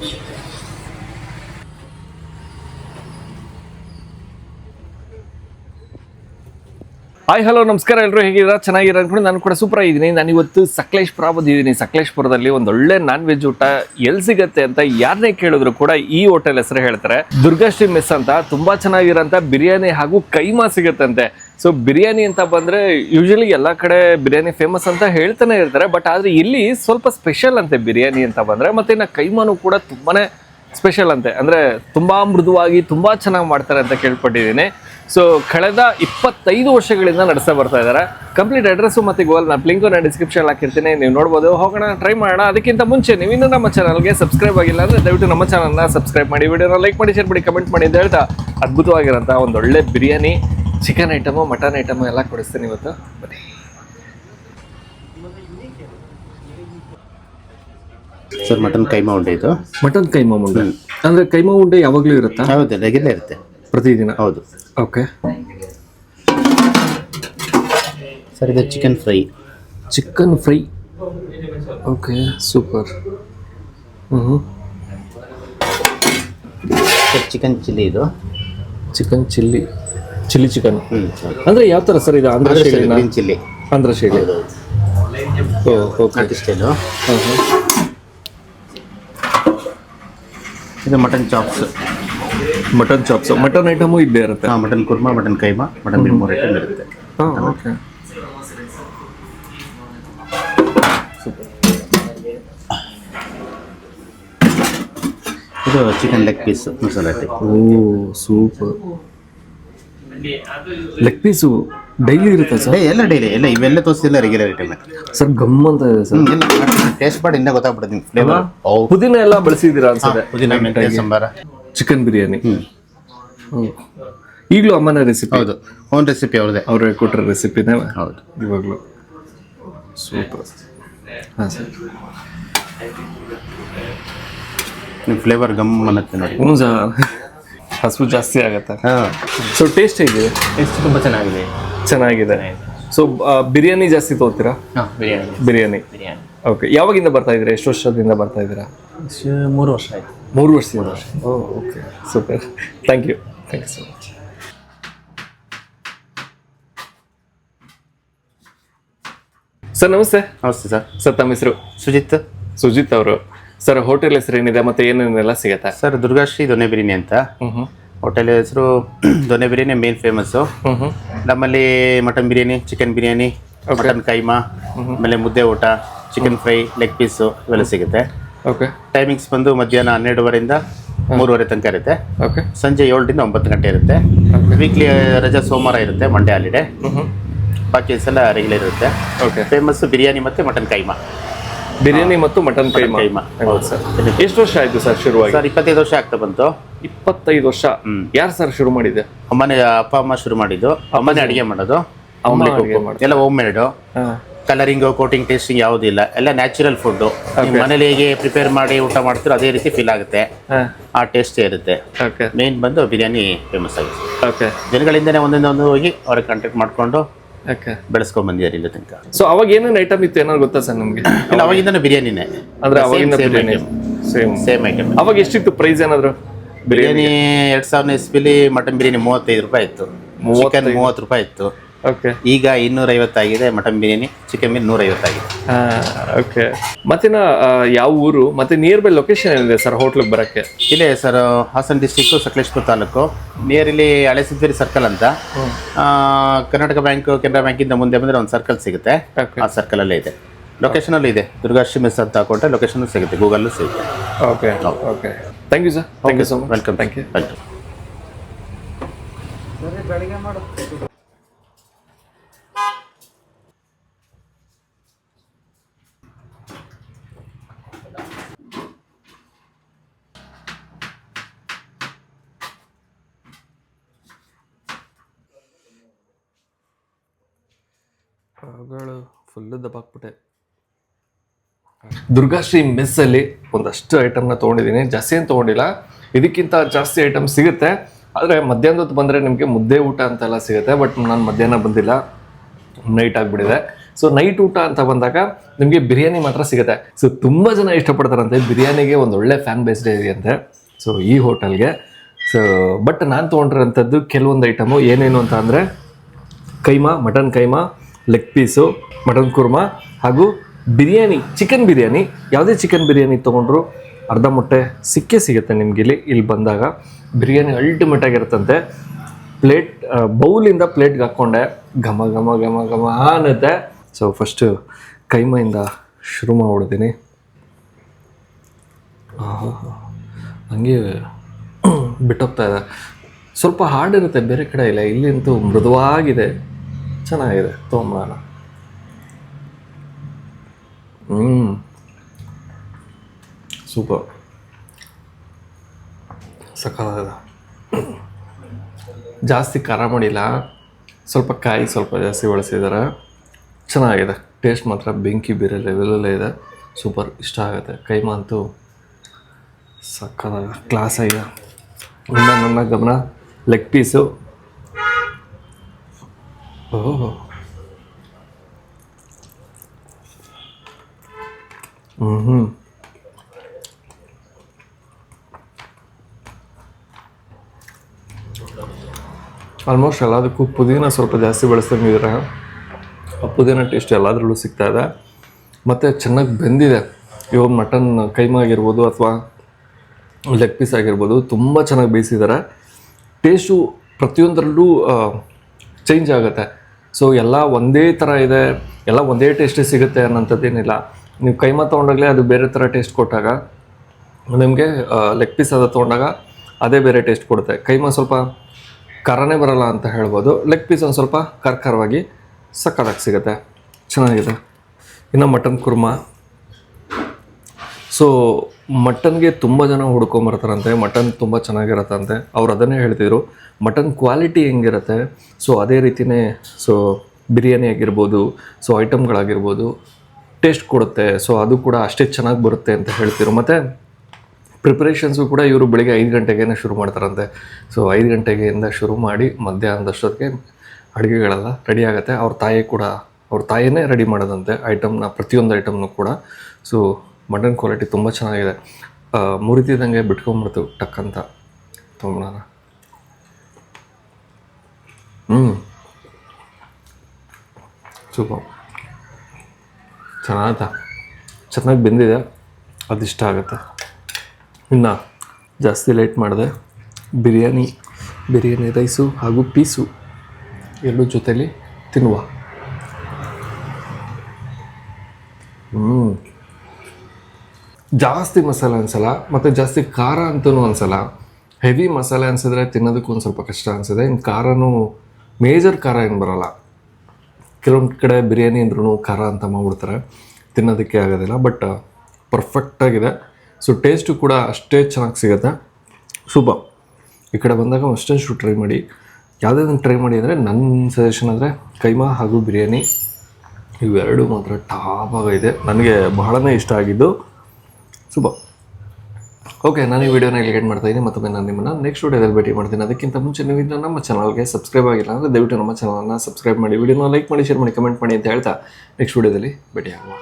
Hi, hello, ನಮಸ್ಕಾರ. ಎಲ್ಲರೂ ಹೇಗಿದ್ದೀರಾ? ಚೆನ್ನಾಗಿರ ಅನ್ಕೊಂಡು ನಾನು ಕೂಡ ಸೂಪರ್ ಆಗಿದ್ದೀನಿ. ನಾನು ಇವತ್ತು ಸಕಲೇಶ್ಪುರ ಬಂದಿದ್ದೀನಿ ಸಕಲೇಶ್ಪುರದಲ್ಲಿ ಒಂದು ಒಳ್ಳೆ ನಾನ್ ವೆಜ್ ಊಟ ಎಲ್ಲಿ ಸಿಗತ್ತೆ ಅಂತ ಯಾರನ್ನೇ ಕೇಳಿದ್ರು ಕೂಡ ಈ ಹೋಟೆಲ್ ಹೆಸರು ಹೇಳ್ತಾರೆ. ದುರ್ಗಾಶ್ರೀ ಮೆಸ್ ಅಂತ ತುಂಬಾ ಚೆನ್ನಾಗಿರೋಂಥ ಬಿರಿಯಾನಿ ಹಾಗೂ ಕೈಮಾ ಸಿಗತ್ತಂತೆ. ಸೊ ಬಿರಿಯಾನಿ ಅಂತ ಬಂದ್ರೆ ಯೂಶಲಿ ಎಲ್ಲ ಕಡೆ ಬಿರಿಯಾನಿ ಫೇಮಸ್ ಅಂತ ಹೇಳ್ತಾನೆ ಇರ್ತಾರೆ ಬಟ್ ಆದ್ರೆ ಇಲ್ಲಿ ಸ್ವಲ್ಪ ಸ್ಪೆಷಲ್ ಅಂತೆ ಬಿರಿಯಾನಿ ಅಂತ ಬಂದ್ರೆ, ಮತ್ತೆ ಇನ್ನು ಕೈಮಾನು ಕೂಡ ತುಂಬಾನೇ ಸ್ಪೆಷಲ್ ಅಂತೆ. ಅಂದ್ರೆ ತುಂಬಾ ಮೃದುವಾಗಿ, ತುಂಬಾ ಚೆನ್ನಾಗಿ ಮಾಡ್ತಾರೆ ಅಂತ ಕೇಳ್ಪಟ್ಟಿದ್ದೀನಿ. ಸೊ ಕಳೆದ ಇಪ್ಪತ್ತೈದು ವರ್ಷಗಳಿಂದ ನಡೆಸ್ತಾ ಬರ್ತಾ ಇದ್ದಾರೆ. ಕಂಪ್ಲೀಟ್ ಅಡ್ರೆಸ್ಸು ಮತ್ತೆ ಗೋಲ್ ನಾನು ಲಿಂಕು ನಾನು ಡಿಸ್ಕ್ರಿಪ್ಷನ್ ಹಾಕಿರ್ತೀನಿ, ನೀವು ನೋಡ್ಬೋದು. ಹೋಗೋಣ ಟ್ರೈ ಮಾಡೋಣ. ಅದಕ್ಕಿಂತ ಮುಂಚೆ ನೀವು ಇನ್ನೂ ನಮ್ಮ ಚಾನಲ್ಗೆ ಸಬ್ಸ್ಕ್ರೈಬ್ ಆಗಿಲ್ಲ ಅಂದ್ರೆ ದಯವಿಟ್ಟು ನಮ್ಮ ಚಾನಲ್ನ ಸಬ್ಸ್ಕ್ರೈಬ್ ಮಾಡಿ. ವಿಡಿಯೋನ ಲೈಕ್ ಮಾಡಿ ಶೇರ್ ಮಾಡಿ ಕಮೆಂಟ್ ಮಾಡಿ ಅಂತ ಹೇಳ್ತಾ ಅದ್ಭುತವಾಗಿರೋಂಥ ಒಂದು ಒಳ್ಳೆ biryani chicken item mutton item ಎಲ್ಲ ಕೊಡಿಸ್ತೀನಿ ಇವತ್ತು. ಬನ್ನಿ. ಸರ್ ಮಟನ್ ಕೈಮಾ ಉಂಡೆ ಇದು? ಮಟನ್ ಕೈಮಾ ಉಂಡೆ. ಅಂದರೆ ಕೈಮಾ ಉಂಡೆ ಯಾವಾಗಲೂ ಇರುತ್ತಾ? ಹೌದು ರೆಗ್ಯುಲರ್ ಇರುತ್ತೆ. ಪ್ರತಿದಿನ? ಹೌದು. ಓಕೆ. ಸರ್ ಇದು chicken fry chicken fry. Okay super. ಹ್ಞೂ ಸರ್ ಚಿಕನ್ ಚಿಲ್ಲಿ ಇದು? Chicken chilli. Chilli chicken. ಅಂದ್ರೆ ಯಾವ ತರ ಸರ್ ಇದು ಆಂಧ್ರ ಶೈಲಿನ? ಚಿಲ್ಲಿ. ಆಂಧ್ರ ಶೈಲಿ. ಇದು mutton chops. Mutton chops. Mutton item ಇದ್ದೇ ಇರುತ್ತೆ. Mutton korma mutton keema mutton ಮೂರು ಐಟಮ್ ಇರುತ್ತೆ. ಓಕೆ. ಇದು ಚಿಕನ್ ಲೆಗ್ ಪೀಸ್ ಮಸಾಲೆ ಓ ಸೂಪರ್. ಲೆಗ್ ಪೀಸು ಡೈಲಿ ಇರುತ್ತೆ ಸರ್ ಎಲ್ಲ ಡೈಲಿ ಎಲ್ಲ ಇವೆಲ್ಲ ತೋರಿಸಿಲ್ಲ ರೆಗ್ಯುಲರ್ ಐಟಮ್ ಸರ್ ಗಮ್ ಅಂತ ಇದೆ ಸರ್ ಟೇಸ್ಟ್ ಮಾಡಿ ಇನ್ನೂ ಗೊತ್ತಾಗ್ಬಿಡುತ್ತೆ ನಿಮ್ಗೆ ಫ್ಲೇವರ್ ಓ ಪುದೀನ ಎಲ್ಲ ಬಳಸಿದ್ದೀರಾ ಅನ್ಸುತ್ತೆ ಪುದೀನ ಮೆಂತ್ಯ ಸಾಂಬಾರ. ಚಿಕನ್ ಬಿರಿಯಾನಿ ಹ್ಞೂ ಈಗಲೂ ಅಮ್ಮನ ರೆಸಿಪಿ ಹೌದು ಓನ್ ರೆಸಿಪಿ ಅವ್ರದೇ ಅವ್ರು ಕೊಟ್ಟರೆ ರೆಸಿಪಿನೇ ಹೌದು. ಇವಾಗಲೂ. ಸೂಪರ್ ಹಾಂ ಸರ್ ನಿಮ್ಮ ಫ್ಲೇವರ್ ಗಮ್ ಅನ್ನತ್ತೆ ನೋಡಿ. ಹ್ಞೂ ಸರ್ ಹಸು ಜಾಸ್ತಿ ಆಗುತ್ತೆ. ಹಾಂ. ಸೊ ಟೇಸ್ಟ್ ಹೇಗಿದೆ? ಟೇಸ್ಟ್ ತುಂಬ ಚೆನ್ನಾಗಿದೆ. ಚೆನ್ನಾಗಿದೆ. ಸೊ ಬಿರಿಯಾನಿ ಜಾಸ್ತಿ ತಗೋತೀರಾ? ಹಾಂ ಬಿರಿಯಾನಿ. ಬಿರಿಯಾನಿ. ಬಿರಿಯಾನಿ. ಓಕೆ ಯಾವಾಗಿಂದ ಬರ್ತಾ ಇದ್ದೀರಾ? ಎಷ್ಟು ವರ್ಷದಿಂದ ಬರ್ತಾ ಇದ್ದೀರಾ? ಮೂರು ವರ್ಷ ಆಯ್ತು. ಮೂರು ವರ್ಷದಿಂದ? ಓ okay super thank you thank you so much sir ನಮಸ್ತೆ. ನಮಸ್ತೆ ಸರ್ ಸರ್ ತಮ್ಮ ಹೆಸರು? ಸುಜಿತ್. ಸುಜಿತ್ ಅವರು. ಸರ್ ಹೋಟೆಲ್ ಹೆಸರು ಏನಿದೆ ಮತ್ತೆ ಏನೇನೆಲ್ಲ ಸಿಗುತ್ತೆ? ಸರ್ ದುರ್ಗಾಶ್ರೀ ದೊನೆ ಬಿರಿಯಾನಿ ಅಂತ. ಹೋಟೆಲ್ ಹೆಸರು ದೊನೆ ಬಿರಿಯಾನಿ ಮೇನ್ ಫೇಮಸ್ಸು ನಮ್ಮಲ್ಲಿ mutton biryani chicken biryani mutton keema ಆಮೇಲೆ ಮುದ್ದೆ ಊಟ ಚಿಕನ್ ಫ್ರೈ ಲೆಗ್ ಪೀಸು ಇವೆಲ್ಲ ಸಿಗುತ್ತೆ. ಓಕೆ ಟೈಮಿಂಗ್ಸ್ ಬಂದು ಮಧ್ಯಾಹ್ನ ಹನ್ನೆರಡುವರೆಯಿಂದ ಮೂರುವರೆ ತನಕ ಇರುತ್ತೆ. ಓಕೆ ಸಂಜೆ ಏಳರಿಂದ ಒಂಬತ್ತು ಗಂಟೆ ಇರುತ್ತೆ. ವೀಕ್ಲಿ ರಜಾ ಸೋಮವಾರ ಇರುತ್ತೆ ಮಂಡೇ ಹಾಲಿಡೇ ಬಾಕಿ ಎಲ್ಲ ರೆಗ್ಯುಲರ್ ಇರುತ್ತೆ. ಓಕೆ ಫೇಮಸ್ ಬಿರಿಯಾನಿ ಮತ್ತು ಮಟನ್ ಕೈಮಾ. ಬಿರಿಯಾನಿ ಮತ್ತು ಮಟನ್ ಕೈಮಾ. ಸರ್. ಎಷ್ಟು ವರ್ಷ ಆಯ್ತು ಸರ್ ಶುರುವಾಗಿ? ಸರ್ ಇಪ್ಪತ್ತೈದು ವರ್ಷ ಆಗ್ತಾ ಬಂತು. ಇಪ್ಪತ್ತೈದು ವರ್ಷ. ಯಾರು ಸರ್ ಶುರು ಮಾಡಿದೆ ಅಮ್ಮನೇ ಅಪ್ಪ ಅಮ್ಮ ಶುರು ಮಾಡಿದ್ದು. ಅಮ್ಮನೇ ಅಡಿಗೆ ಮಾಡೋದು. ಎಲ್ಲ home made colouring coating tasting ಯಾವುದೂ ಇಲ್ಲ. ಎಲ್ಲ ನ್ಯಾಚುರಲ್ ಫುಡ್ ಮನೇಲಿ ಹೇಗೆ ಪ್ರಿಪೇರ್ ಮಾಡಿ ಊಟ ಮಾಡ್ತೀರೋ ಅದೇ ರೀತಿ ಫೀಲ್ ಆಗುತ್ತೆ. ಆ ಟೇಸ್ಟೇ ಇರುತ್ತೆ. ಮೇನ್ ಬಂದು ಬಿರಿಯಾನಿ ಫೇಮಸ್ ಆಗಿದೆ. ಜನಗಳಿಂದನೇ ಒಂದೊಂದು ಒಂದು ಹೋಗಿ ಅವ್ರಿಗೆ ಕಾಂಟ್ಯಾಕ್ಟ್ ಮಾಡ್ಕೊಂಡು ಬೆಳೆಸ್ಕೊಂಡ್ ಬಂದಿದ್ದಾರೆ ಇಲ್ಲಿ ತನಕ? ಸೊ ಅವಾಗ ಏನೇನು ಐಟಮ್ ಇತ್ತು? ಏನಾದ್ರು ಗೊತ್ತಾ ಸರ್ ನಮಗೆ? ಇಲ್ಲ ಅವಾಗಿಂದನೇ ಬಿರಿಯಾನಿನೇ. ಅಂದ್ರೆ ಅವಾಗಿಂದ ಬಿರಿಯಾನಿ. ಸೇಮ್ ಸೇಮ್ ಐಟಮ್ ಅವಾಗ ಎಷ್ಟಿತ್ತು ಪ್ರೈಸ್ ಏನಾದ್ರು? ಬಿರಿಯಾನಿ ಬಿರಿಯಾನಿ ಎರಡ್ ಸಾವಿರದ ಇಸ್ಪಿಲಿ ಮಟನ್ ಬಿರಿಯಾನಿ ಮೂವತ್ತೈದು ರೂಪಾಯಿ ಇತ್ತು. ಚಿಕನ್ ಮೂವತ್ತು ರೂಪಾಯಿ ಇತ್ತು. ಓಕೆ ಈಗ ಇನ್ನೂರ ಐವತ್ತಾಗಿದೆ ಮಟನ್ ಬಿರಿಯಾನಿ ಚಿಕನ್ ಬಿರಿಯಾನಿ ನೂರ ಐವತ್ತಾಗಿದೆ ಓಕೆ ಮತ್ತಿನ ಯಾವ ಊರು ಮತ್ತೆ ನಿಯರ್ ಬೈ ಲೊಕೇಶನ್ ಏನಿದೆ ಸರ್ ಹೋಟ್ಲಿಗೆ ಬರಕ್ಕೆ? ಇಲ್ಲೇ sir Hassan district Sakleshpur taluk. Near ಇಲ್ಲಿ ಹಳೆ ಸಿದ್ದೇರಿ ಸರ್ಕಲ್ ಅಂತ. ಆ, ಕರ್ನಾಟಕ ಬ್ಯಾಂಕ್ ಕೆನರಾ ಬ್ಯಾಂಕಿಂದ ಮುಂದೆ ಬಂದರೆ ಒಂದು ಸರ್ಕಲ್ ಸಿಗುತ್ತೆ. ಆ ಆ ಸರ್ಕಲಲ್ಲೇ ಇದೆ. ಲೊಕೇಶನಲ್ಲಿ ಇದೆ. ದುರ್ಗಾಶ್ರೀ ಮಿಸ್ ಅಂತ ಹಾಕೊಂಡ್ರೆ ಲೊಕೇಶನ್ ಸಿಗುತ್ತೆ. ಗೂಗಲ್ಲೂ ಸಿಗುತ್ತೆ. Okay okay thank you sir thank you so much welcome thank you welcome full ದಬ್ಬಾಕ್ಬಿಟ್ಟೆ Durgashree ಮೆಸ್ಸಲ್ಲಿ ಒಂದಷ್ಟು ಐಟಮ್ನ ತೊಗೊಂಡಿದ್ದೀನಿ. ಜಾಸ್ತಿ ಏನು ತೊಗೊಂಡಿಲ್ಲ. ಇದಕ್ಕಿಂತ ಜಾಸ್ತಿ ಐಟಮ್ ಸಿಗುತ್ತೆ. ಆದರೆ ಮಧ್ಯಾಹ್ನದ ಬಂದರೆ ನಿಮಗೆ ಮುದ್ದೆ ಊಟ ಅಂತೆಲ್ಲ ಸಿಗುತ್ತೆ ಬಟ್ ನಾನು ಮಧ್ಯಾಹ್ನ ಬಂದಿಲ್ಲ. ನೈಟ್ ಆಗಿಬಿಟ್ಟಿದೆ. ಸೊ ನೈಟ್ ಊಟ ಅಂತ ಬಂದಾಗ ನಿಮಗೆ ಬಿರಿಯಾನಿ ಮಾತ್ರ ಸಿಗುತ್ತೆ. ಸೊ ತುಂಬ ಜನ ಇಷ್ಟಪಡ್ತಾರಂತೆ. ಬಿರಿಯಾನಿಗೆ ಒಂದು ಒಳ್ಳೆ ಫ್ಯಾನ್ ಬೇಸ್ ಡೇ ಇದೆಯಂತೆ ಸೊ ಈ ಹೋಟೆಲ್ಗೆ ಸೊ ಬಟ್ ನಾನು ತೊಗೊಂಡಿರೋಂಥದ್ದು ಕೆಲವೊಂದು ಐಟಮು ಏನೇನು ಅಂತ ಅಂದರೆ keema mutton keema leg piece mutton korma ಹಾಗೂ ಬಿರಿಯಾನಿ ಚಿಕನ್ ಬಿರಿಯಾನಿ ಯಾವುದೇ ಚಿಕನ್ ಬಿರಿಯಾನಿ ತೊಗೊಂಡ್ರು ಅರ್ಧ ಮೊಟ್ಟೆ ಸಿಕ್ಕೇ ಸಿಗುತ್ತೆ ನಿಮ್ಗೆ ಇಲ್ಲಿ. ಇಲ್ಲಿ ಬಂದಾಗ ಬಿರಿಯಾನಿ ಅಲ್ಟಿಮೇಟ್ ಆಗಿರುತ್ತಂತೆ. ಪ್ಲೇಟ್ ಬೌಲಿಂದ ಪ್ಲೇಟ್ಗೆ ಹಾಕ್ಕೊಂಡೆ. ಘಮ ಘಮ ಘಮ ಘಮ ಅನ್ನತ್ತೆ. ಸೊ ಫಸ್ಟು ಕೈಮೆಯಿಂದ ಶುರು ಮಾಡ್ಬಿಡ್ತೀನಿ. ಹಂಗೆ ಬಿಟ್ಟೋಗ್ತಾ ಇದೆ. ಸ್ವಲ್ಪ ಹಾರ್ಡ್ ಇರುತ್ತೆ, ಬೇರೆ ಕಡೆ ಇಲ್ಲ. ಇಲ್ಲಿಂತೂ ಮೃದುವಾಗಿದೆ. ಚೆನ್ನಾಗಿದೆ ತೋಮಾನ ಹ್ಞೂ ಸೂಪರ್ ಸಕ್ಕತ್ತಾಗಿದೆ ಜಾಸ್ತಿ ಖಾರ ಮಾಡಿಲ್ಲ ಸ್ವಲ್ಪ ಕಾಯಿ ಸ್ವಲ್ಪ ಜಾಸ್ತಿ ಬಳಸಿದ್ದಾರೆ ಚೆನ್ನಾಗಿದೆ. ಟೇಸ್ಟ್ ಮಾತ್ರ ಬೆಂಕಿ ಬೇರೆ ಲೆವೆಲಲ್ಲೇ ಇದೆ. ಸೂಪರ್. ಇಷ್ಟ ಆಗುತ್ತೆ. ಕೈ ಅಂತೂ ಸಕ್ಕತ್ತಾಗ ಕ್ಲಾಸ್ ಆಗಿದೆ ನನ್ನ ಗಮನ ಲೆಗ್ ಪೀಸು. ಹ್ಞೂ ಹ್ಞೂ ಆಲ್ಮೋಸ್ಟ್ ಎಲ್ಲದಕ್ಕೂ ಪುದೀನ ಸ್ವಲ್ಪ ಜಾಸ್ತಿ ಬಳಸ್ದಂಗಿದ್ರೆ ಆ ಪುದೀನ ಟೇಸ್ಟ್ ಎಲ್ಲದರಲ್ಲೂ ಸಿಗ್ತಾ ಇದೆ. ಮತ್ತು ಚೆನ್ನಾಗಿ ಬೆಂದಿದೆ. ಇವಾಗ ಮಟನ್ ಕೈಮಾ ಆಗಿರ್ಬೋದು ಅಥವಾ ಲೆಗ್ ಪೀಸ್ ಆಗಿರ್ಬೋದು, ತುಂಬ ಚೆನ್ನಾಗಿ ಬೇಯಿಸಿದ್ದಾರೆ. ಟೇಸ್ಟು ಪ್ರತಿಯೊಂದರಲ್ಲೂ ಚೇಂಜ್ ಆಗುತ್ತೆ. ಸೊ ಎಲ್ಲ ಒಂದೇ ಥರ ಇದೆ, ಎಲ್ಲ ಒಂದೇ ಟೇಸ್ಟ್ ಸಿಗುತ್ತೆ ಅನ್ನೋಂಥದ್ದೇನಿಲ್ಲ ನೀವು ಕೈಮಾ ತೊಗೊಂಡಾಗಲೇ ಅದು ಬೇರೆ ಥರ ಟೇಸ್ಟ್ ಕೊಟ್ಟಾಗ, ನಿಮಗೆ ಲೆಗ್ ಪೀಸ್ ಅದು ತೊಗೊಂಡಾಗ ಅದೇ ಬೇರೆ ಟೇಸ್ಟ್ ಕೊಡುತ್ತೆ. ಕೈಮಾ ಸ್ವಲ್ಪ ಖಾರನೇ ಬರಲ್ಲ ಅಂತ ಹೇಳ್ಬೋದು. ಲೆಗ್ ಪೀಸ್ ಒಂದು ಸ್ವಲ್ಪ ಕರ್ಕರವಾಗಿ ಸಕ್ಕದಾಗಿ ಸಿಗುತ್ತೆ. ಚೆನ್ನಾಗಿದೆ. ಇನ್ನು ಮಟನ್ ಕುರ್ಮಾ. ಸೊ ಮಟನ್ಗೆ ತುಂಬ ಜನ ಹುಡ್ಕೊಂಬರ್ತಾರಂತೆ ಮಟನ್ ತುಂಬ ಚೆನ್ನಾಗಿರತ್ತಂತೆ. ಅವ್ರು ಅದನ್ನೇ ಹೇಳ್ತಿದ್ರು. ಮಟನ್ ಕ್ವಾಲಿಟಿ ಹೆಂಗಿರುತ್ತೆ? ಸೊ ಅದೇ ರೀತಿಯೇ ಸೊ ಬಿರಿಯಾನಿ ಆಗಿರ್ಬೋದು ಸೊ ಐಟಮ್ಗಳಾಗಿರ್ಬೋದು ಟೇಸ್ಟ್ ಕೊಡುತ್ತೆ. ಸೊ ಅದು ಕೂಡ ಅಷ್ಟೇ ಚೆನ್ನಾಗಿ ಬರುತ್ತೆ ಅಂತ ಹೇಳ್ತಿದ್ರು. ಮತ್ತು ಪ್ರಿಪ್ರೇಷನ್ಸು ಕೂಡ ಇವರು ಬೆಳಿಗ್ಗೆ ಐದು ಗಂಟೆಗೇನೆ ಶುರು ಮಾಡ್ತಾರಂತೆ. ಸೊ ಐದು ಗಂಟೆಗೆಯಿಂದ ಶುರು ಮಾಡಿ ಮಧ್ಯಾಹ್ನದಷ್ಟೊತ್ತಿಗೆ ಅಡುಗೆಗಳೆಲ್ಲ ರೆಡಿ ಆಗುತ್ತೆ. ಅವ್ರ ತಾಯಿ ಕೂಡ, ಅವ್ರ ತಾಯಿನೇ ರೆಡಿ ಮಾಡೋದಂತೆ ಐಟಮ್ನ ಪ್ರತಿಯೊಂದು ಐಟಮ್ನು ಕೂಡ. ಸೊ ಮಟನ್ ಕ್ವಾಲಿಟಿ ತುಂಬ ಚೆನ್ನಾಗಿದೆ. ಮುರಿತಿದ್ದಂಗೆ ಬಿಟ್ಕೊಂಬಿಡ್ತು ಟಕ್ ಅಂತ ತೊಗೊಂಬರೋಣ ಹ್ಞೂ ಸೂಪರ್. ಚೆನ್ನಾಗತ್ತ ಚೆನ್ನಾಗಿ ಬೆಂದಿದೆ. ಅದಿಷ್ಟ ಆಗುತ್ತೆ. ಇನ್ನು ಜಾಸ್ತಿ ಲೇಟ್ ಮಾಡಿದೆ. ಬಿರಿಯಾನಿ ಬಿರಿಯಾನಿ ರೈಸು ಹಾಗೂ ಪೀಸು ಎರಡು ಜೊತೇಲಿ ತಿನ್ನುವ. ಜಾಸ್ತಿ ಮಸಾಲೆ ಅನ್ಸಲ್ಲ, ಮತ್ತು ಜಾಸ್ತಿ ಖಾರ ಅಂತಲೂ ಅನ್ಸಲ್ಲ. ಹೆವಿ ಮಸಾಲೆ ಅನ್ಸಿದ್ರೆ ತಿನ್ನೋದಕ್ಕೂ ಒಂದು ಸ್ವಲ್ಪ ಕಷ್ಟ ಅನಿಸಿದೆ ಇನ್ನು ಖಾರನೂ ಮೇಜರ್ ಖಾರ ಏನು ಬರಲ್ಲ. ಕೆಲವೊಂದು ಕಡೆ ಬಿರಿಯಾನಿ ಅಂದ್ರೂ ಖಾರ ಅಂತ ಮಾಡ್ಬಿಡ್ತಾರೆ. ತಿನ್ನೋದಕ್ಕೆ ಆಗೋದಿಲ್ಲ ಬಟ್ ಪರ್ಫೆಕ್ಟಾಗಿದೆ ಸೊ ಟೇಸ್ಟು ಕೂಡ ಅಷ್ಟೇ ಚೆನ್ನಾಗಿ ಸಿಗುತ್ತೆ. ಸೂಪರ್ ಈ ಕಡೆ ಬಂದಾಗ ಅಷ್ಟಷ್ಟು ಟ್ರೈ ಮಾಡಿ. ಯಾವುದಾದ್ರು ಟ್ರೈ ಮಾಡಿ ಅಂದರೆ ನನ್ನ ಸಜೆಷನ್ ಅಂದರೆ ಕೈಮಾ ಹಾಗೂ ಬಿರಿಯಾನಿ ಇವೆರಡು ಮಾತ್ರ ಟಾಪ್ ಆಗಿದೆ ನನಗೆ ಬಹಳನೇ ಇಷ್ಟ ಆಗಿದ್ದು ಸೂಪರ್ ಓಕೆ ನಾನು ಈ ವಿಡಿಯೋನ ಇಲ್ಲಿ ಗೇಟ್ ಮಾಡ್ತಾ ಇದ್ದೀನಿ. ಮತ್ತೊಮ್ಮೆ ನಾನು ನಿಮ್ಮನ್ನು ನೆಕ್ಸ್ಟ್ ವಿಡಿಯೋದಲ್ಲಿ ಭೇಟಿ ಮಾಡ್ತೀನಿ. ಅದಕ್ಕಿಂತ ಮುಂಚೆ ನೀವು ಇನ್ನು ನಮ್ಮ ಚಾನಲ್ಗೆ ಸಬ್ಸ್ಕ್ರೈಬ್ ಆಗಿಲ್ಲ ಅಂದರೆ ದಯವಿಟ್ಟು ನಮ್ಮ ಚಾನಲ್ನ ಸಬ್ಸ್ಕ್ರೈಬ್ ಮಾಡಿ. ವಿಡಿಯೋನ ಲೈಕ್ ಮಾಡಿ ಶೇರ್ ಮಾಡಿ ಕಮೆಂಟ್ ಮಾಡಿ ಅಂತ ಹೇಳ್ತಾ ನೆಕ್ಸ್ಟ್ ವಿಡಿಯೋದಲ್ಲಿ ಭೇಟಿ ಆಗುವ